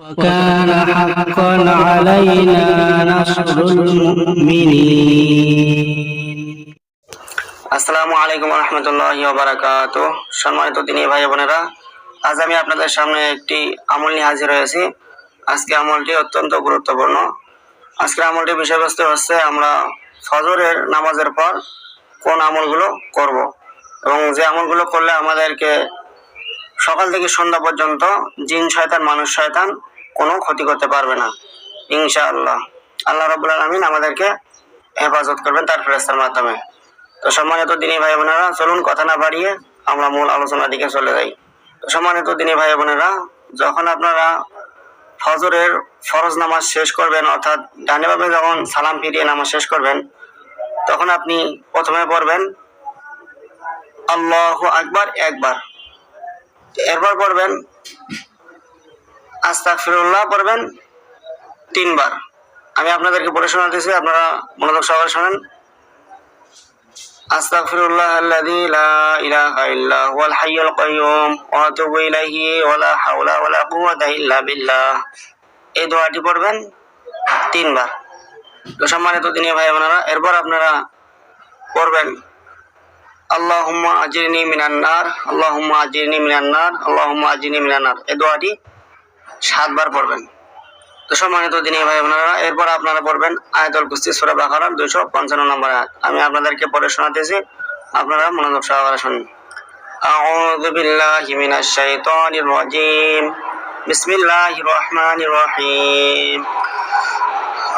وكان حقا علينا نصر المؤمنين আসসালামু আলাইকুম রহমতুল্লাহ বারাকাত সম্মানিত দিনী ভাই বোনেরা আজ আমি আপনাদের সামনে একটি আমল নিয়ে হাজির হয়েছি আজকে আমলটি অত্যন্ত গুরুত্বপূর্ণ আজকের আমলটির বিষয়বস্তু হচ্ছে আমরা ফজরের নামাজের পর কোন আমলগুলো করব এবং যে আমলগুলো করলে আমাদেরকে সকাল থেকে সন্ধ্যা পর্যন্ত জিন শয়তান মানুষ শয়তান কোনো ক্ষতি করতে পারবে না। ইনশাআল্লাহ। আল্লাহ রবুল আলমিন আমাদেরকে হেফাজত করবেন তার ফেরস্তার মাধ্যমে। তো সম্মানিত দিনী ভাই বোনেরা, চলুন কথা না বাড়িয়ে আমরা মূল আলোচনার দিকে চলে যাই। তো সম্মানিত দিনী ভাই বোনেরা, যখন আপনারা ফজরের ফরজ নামাজ শেষ করবেন, অর্থাৎ ডানে বামে যখন সালাম ফিরিয়ে নামাজ শেষ করবেন, তখন আপনি প্রথমে পড়বেন, আল্লাহ আকবার একবার। এরপর পড়বেন আস্তাগফিরুল্লাহ পড়বেন তিনবার আমি আপনাদেরকে পড়ে শোনাতেছি আপনারা মনোযোগ সহকারে শোনেন أستغفر الله الذي لا إله إلا هو الحي القيوم وأتوب إليه ولا حول ولا قوة إلا بالله এই দোয়াটি পড়বেন তিনবার তো সম্মানিত দিনী ভাই বোনেরা এরপর আপনারা পড়বেন আল্লাহুম্মা আজিরনি মিনান নার আল্লাহুম্মা আজিরনি মিনান নার আল্লাহুম্মা আজিরনি মিনান নার এই দোয়াটি সাতবার পড়বেন তো সম্মানিত দিনী ভাই বোনেরা এরপর আপনারা পড়বেন আয়াতুল কুস্তি সূরা বাকারার দুইশো পঞ্চান্ন নম্বর আয়াত আমি আপনাদেরকে পড়ে শোনাতেছি আপনারা মনোযোগ সহকারে শুনুন أعوذ بالله من الشيطان الرجيم بسم الله الرحمن الرحيم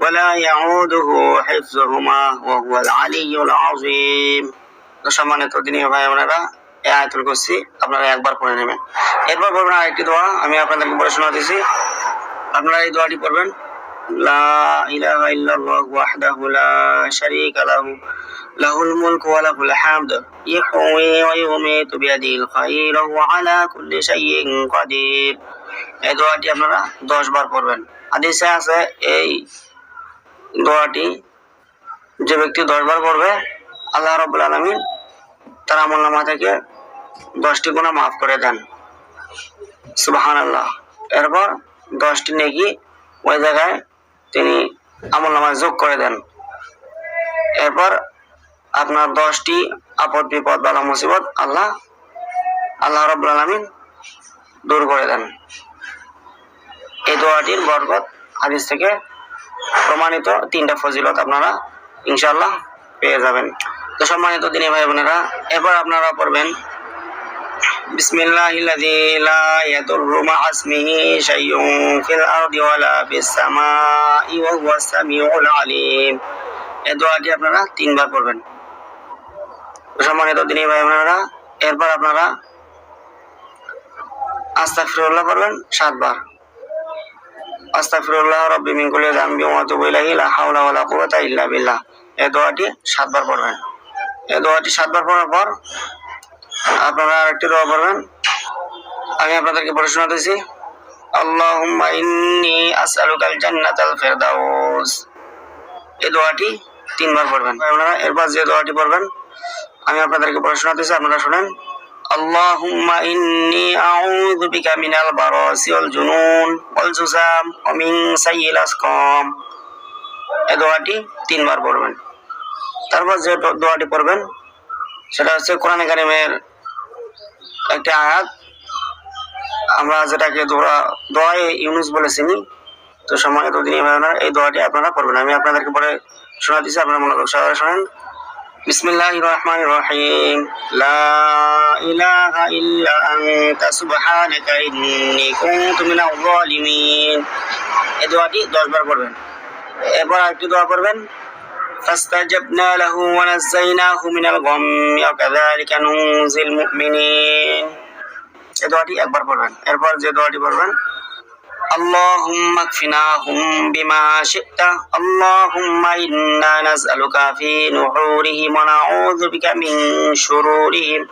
ولا يعوده حفظهما وهو العلي العظيم তো সম্মানিত দিনী ভাই বোনেরা এই আয়াতুল কুরসি আপনারা একবার পড়ে নেবেন এরপর পড়বেন আরেকটি দোয়া আমি আপনাদেরকে পড়ে শোনা দিছি আপনারা এই দোয়াটি পড়বেন লা ইলাহা ইল্লাল্লাহু ওয়াহদাহু লা শারীকা লাহু লাহুল মুলকু ওয়া লাহুল হামদ ইহয়ি ওয়া ইউমীতু বিয়াদিহিল খায়র ওয়া আলা কুল্লি শাইইন কাদির এই দোয়াটি আপনারা 10 বার পড়বেন হাদিসে আছে এই দোয়াটি যে ব্যক্তি 10 বার পড়বে, আল্লাহ রাব্বুল আলামিন তার আমলনামা থেকে দশটি গুণা মাফ করে দেন। সুবাহান আল্লাহ এরপর দশটি নেকি ওই জায়গায় তিনি আমল নামায় যোগ করে দেন। এরপর আপনার দশটি আপদ, বিপদ বালা মুসিবত আল্লাহ আল্লাহ রব আলমিন দূর করে দেন। এই দোয়াটির বরকত হাদিস থেকে প্রমাণিত তিনটা ফজিলত আপনারা ইনশাল্লাহ পেয়ে যাবেন। তো সম্মানিত দিনে ভাই বোনেরা, এবার আপনারা পড়বেন বিসমিল্লাহ লা আসমিহি শাইউন ফিল আরদি ওয়ালা ফিস সামাই ওয়া হুয়াস সামিউল আলিম। এই দোয়াটি আপনারা তিনবার পড়বেন? সম্মানিত দিনে ভাই বোনেরা, এরপর আপনারা আস্তাগফিরুল্লাহ পড়বেন সাতবার। আস্তাগফিরুল্লাহ, রব্বি মিন কুল্লি যামবি ওয়া আতুবু ইলাইহি, লা হাওলা ওয়া লা কুওয়াতা ইল্লা বিল্লাহ। এই দোয়াটি সাতবার পড়বেন। এই দোয়াটি সাতবার পড়ার পর আপনারা আরেকটি দোয়া করবেন আমি আপনাদেরকে পড়ে শোনাতেছি, আল্লাহুম্মা ইন্নি আসআলুকাল জান্নাতাল ফিরদাউস। এই দোয়াটি তিনবার পড়বেন। আপনারা এরপর যে দোয়াটি পড়বেন, আমি আপনাদেরকে পড়ে শোনাতেছি, আপনারা শুনেন। ইন্নি আউযু বিকা মিনাল বারাসি ওয়াল জুনুন ওয়াল জুজাম ওয়া মিন এই দোয়াটি তিনবার পড়বেন। তারপর যে দোয়াটি পড়বেন, সেটা হচ্ছে কোরআন কারিমের একটা আয়াত। আমরা যেটাকে দোয়া দোয়াই ইউনুস বলে চিনি, তো সময় দিন এই দোয়াটি আপনারা পড়বেন। আমি আপনাদেরকে পরে শোনা দিচ্ছি, আপনারা মনোযোগ সহকারে শোনেন। বিসমিল্লাহ রহমান রহিম লা ইলাহা ইল্লা আনতা সুবহানাকা ইন্নী কুনতু মিনাল যালিমিন এই দোয়াটি 10 বার পড়বেন এরপর আরেকটি দোয়া পড়বেন فاستجبنا له ونزيناه من الغم وكذلك ننزي المؤمنين এই দোয়াটি একবার পড়বেন এরপর যে দোয়াটি পড়বেন اللهم اكفناهم بما شئت اللهم إنا نسألك في نحورهم ونعوذ بك من شرورهم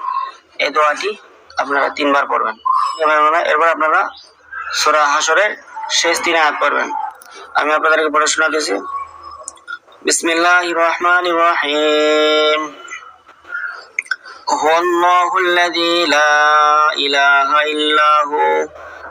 এই দোয়াটি আপনারা তিনবার পড়বেন এবার আপনারা- এরপর আপনারা সূরা হাসরের শেষ তিন আয়াত পড়বেন আমি আপনাদেরকে পড়ে শোনাতেছি বিসমিল্লাহির রহমানির রহিম هو الله الذي لا إله إلا هو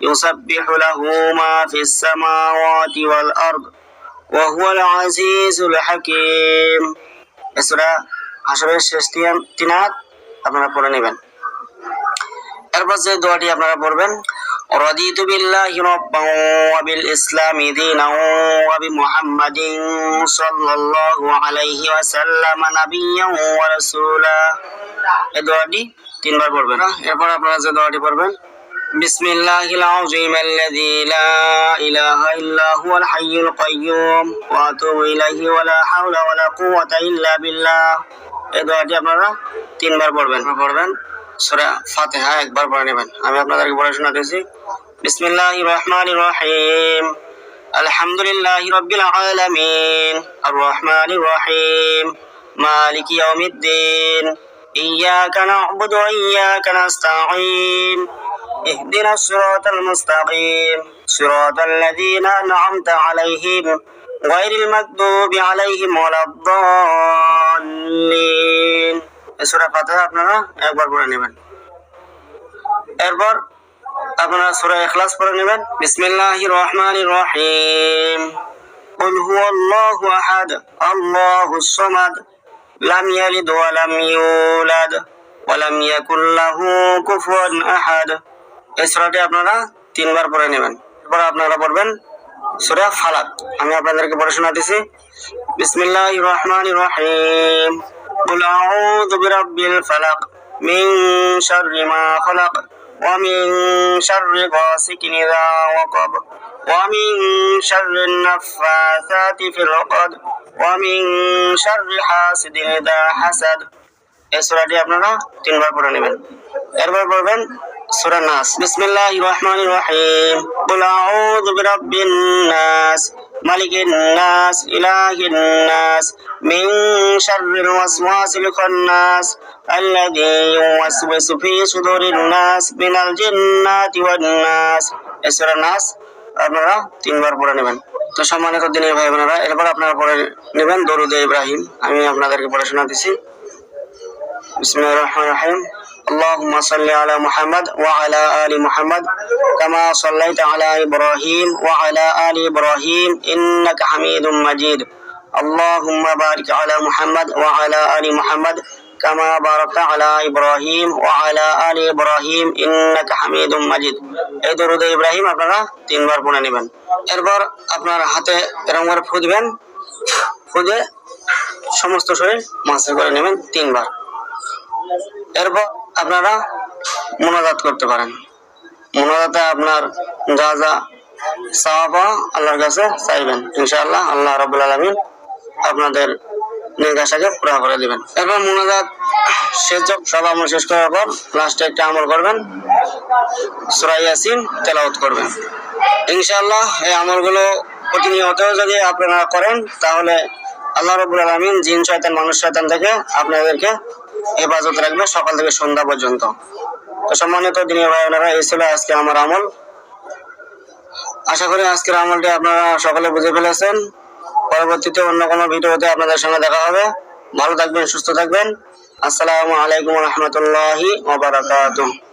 يسبح له ما في السماوات والأرض وهو العزيز الحكيم এসরা আসরের শেষ তিন- তিনাত আপনারা পড়ে নেবেন এরপর যে দোয়াটি আপনারা পড়বেন رضيت بالله ربا وبالإسلام دينا وبمحمد صلى الله عليه وسلم نبيا ورسولا এই দোয়াটি তিনবার পড়বেন এরপর আপনারা যে দোয়াটি পড়বেন بسم الله العظيم الذي لا إله إلا هو الحي القيوم وأتوب إليه ولا حول ولا قوة إلا بالله এই দোয়াটি আপনারা তিনবার পড়বেন পড়বেন সূরা ফাতিহা একবার পড়ে নেবেন আমি আপনাদেরকে পড়ে শোনাতেছি বিসমিল্লাহির রহমানির রহিম আলহামদুলিল্লাহি রাব্বিল আলামিন আর রহমানির রহিম মালিকি ইয়াউমিদ্দিন ইয়াকা না'বুদু ওয়া ইয়াকা নাস্তাঈন اهدنا الصراط المستقيم صراط الذين أنعمت عليهم غير المغضوب عليهم ولا الضالين এই সূরা ফাতিহা আপনারা একবার পড়ে নেবেন এরপর আপনারা সূরা ইখলাস পড়ে নেবেন বিসমিল্লাহির রহমানির রহিম قل هو الله أحد الله الصمد لم يلد ولم يولد ولم يكن له كفوا أحد এই সূরাটি আপনারা তিনবার পড়ে নেবেন এরপর আপনারা পড়বেন সূরা ফালাক আমি আপনাদেরকে পড়ে শোনাতেছি বিসমিল্লাহির রহমানির রহিম قل أعوذ برب الفلق من شر ما خلق ومن شر غاسق إذا وقب ومن شر النفاثات في العقد ومن شر حاسد إذا حسد এই সূরাটি আপনারা তিনবার পড়ে নেবেন এরপর পড়বেন সূরা নাস বিসমিল্লাহির রহমানির রহিম কুল আউযু বিরাব্বিন নাস মালিকিন নাস ইলাহিন নাস মিন শাররিল ওয়াসওয়াসিল খান্নাস আল্লাযী ইউওয়াসওয়িসু ফি সুদুরিন নাস মিনাল জিন্নাতি ওয়ান নাস এই সূরা নাস আপনারা তিনবার পড়ে নেবেন তো সম্মানিত দিনের ভাই বোনেরা এরপর আপনারা পড়ে নেবেন দরুদ ইব্রাহিম আমি আপনাদেরকে পড়ে শোনাতেছি بسم الله الرحمن الرحيم اللهم صل على محمد وعلى آل محمد كما صليت على إبراهيم وعلى آل إبراهيم إنك حميد مجيد اللهم بارك على محمد وعلى آل محمد كما باركت على إبراهيم وعلى آل إبراهيم إنك حميد مجيد এই দরুদ ইব্রাহিম আপনারা তিনবার পড়ে নেবেন এরপর আপনার হাতে এরকম করে ফু দিবেন ফু দিয়ে সমস্ত শরীর মাসে করে নেবেন তিনবার এরপর আপনারা মোনাজাত করতে পারেন। মোনাজাতে আপনার যা যা চাওয়া আল্লাহর কাছে চাইবেন। ইনশাআল্লাহ আল্লাহ রাবুল আলমিন আপনাদের নির্দেশাকে পুরা করে দিবেন। এরপর মোনাজাত শেষ সব আমল শেষ করার পর লাস্টে একটা আমল করবেন। সুরাই ইয়াসিন তেলাওয়াত করবেন। ইনশাআল্লাহ এই আমলগুলো প্রতিনিয়ত যদি আপনারা করেন, তাহলে আল্লাহ রবুল আলমিন জিন, শয়তান, মানুষ, শয়তান থেকে আপনাদেরকে হেফাজত রাখবে সকাল থেকে সন্ধ্যা পর্যন্ত। তো সম্মানিত দিনী ভাই বোনেরা, এই ছিল আজকে আমার আমল। আশা করি আজকের আমলটি আপনারা সকলে বুঝে ফেলেছেন। পরবর্তীতে অন্য কোনো ভিডিওতে আপনাদের সঙ্গে দেখা হবে। ভালো থাকবেন, সুস্থ থাকবেন। আসসালামু আলাইকুম রহমতুল্লাহি